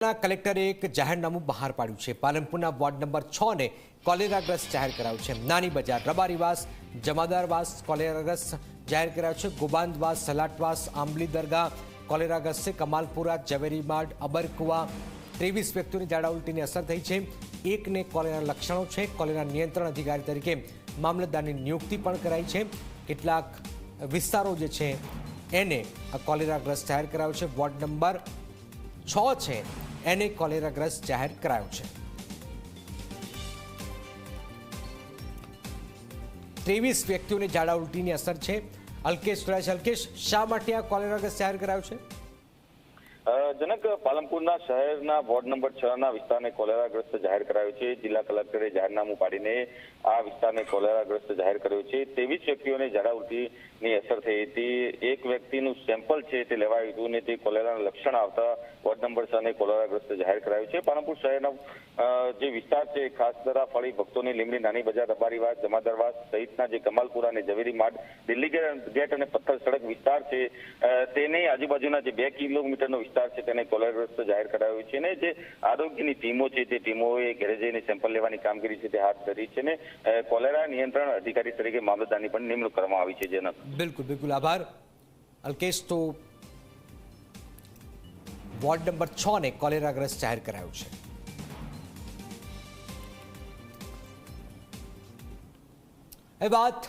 કલેક્ટરે એક જાહેરનામું બહાર પાડ્યું છે. પાલનપુરના વોર્ડ નંબર છ ને કોલેરાગ્રસ્ત જાહેર કરાયું છે. નાની બજાર, રબારીવાસ, જમાદારવાસ કોલેરાગ્રસ્ત જાહેર કરાયો છે. ગોબાંદવાસ સલાટવાસ, આંબલી દરગાહ, કોલેરાગ્રસ્ત છે. કમાલપુરા ઝવેરીમાડ અબરકુવા ત્રેવીસ વ્યક્તિઓની ઝાડા ઉલટીની અસર થઈ છે. એકને કોલેરાના લક્ષણો છે. કોલેરા નિયંત્રણ અધિકારી તરીકે મામલતદારની નિયુક્તિ પણ કરાઈ છે. કેટલાક વિસ્તારો જે છે, એને કોલેરાગ્રસ્ત જાહેર કરાયો છે. વોર્ડ નંબર છ છે. એને કોલેરાગ્રસ્ત જાહેર કરાયો છે. ત્રેવીસ વ્યક્તિઓને ઝાડા ઉલટીની અસર છે. અલ્કેશ જોડાય અલ્કેશ, શા માટે આ કોલેરાગ્રસ્ત જાહેર કરાયો છે? જનક પાલનપુરના શહેરના વોર્ડ નંબર છ ના વિસ્તારને કોલેરાગ્રસ્ત જાહેર કરાયો છે. જિલ્લા કલેક્ટરે જાહેરનામું પાડીને આ વિસ્તારને કોલેરાગ્રસ્ત જાહેર કર્યો છે. ત્રેવીસ વ્યક્તિઓને ઝાડા અસર થઈ હતી. એક વ્યક્તિનું સેમ્પલ છે તે લેવાયું હતું ને તે કોલેરાના લક્ષણ આવતા વોર્ડ નંબર છ ને કોલેરાગ્રસ્ત જાહેર કરાયું છે. પાલનપુર શહેરના જે વિસ્તાર છે, ખાસ દરા ફળી ભક્તોની લીમડી નાની બજાર રબારીવાસ જમાદારવાસ સહિતના જે કમાલપુરા અને ઝવેરી માર્ગ, દિલ્હી ગેટ અને પથ્થર સડક વિસ્તાર છે તેની આજુબાજુના જે બે કિલોમીટરનો વિસ્તાર છે તેને કોલેરાગ્રસ્ત જાહેર કરાયો છે અને જે આરોગ્યની ટીમો છે તે ટીમોએ ઘરે જઈને સેમ્પલ લેવાની કામગીરી છે તે હાથ ધરી છે અને કોલેરા નિયંત્રણ અધિકારી તરીકે મામલતદારની પણ નિમણૂક કરવામાં આવી છે જેના બિલકુલ બિલકુલ. આભાર. અલ્કેશ, તો વોર્ડ નંબર છ ને કોલેરાગ્રસ્ત જાહેર કરાયું છે. એ વાત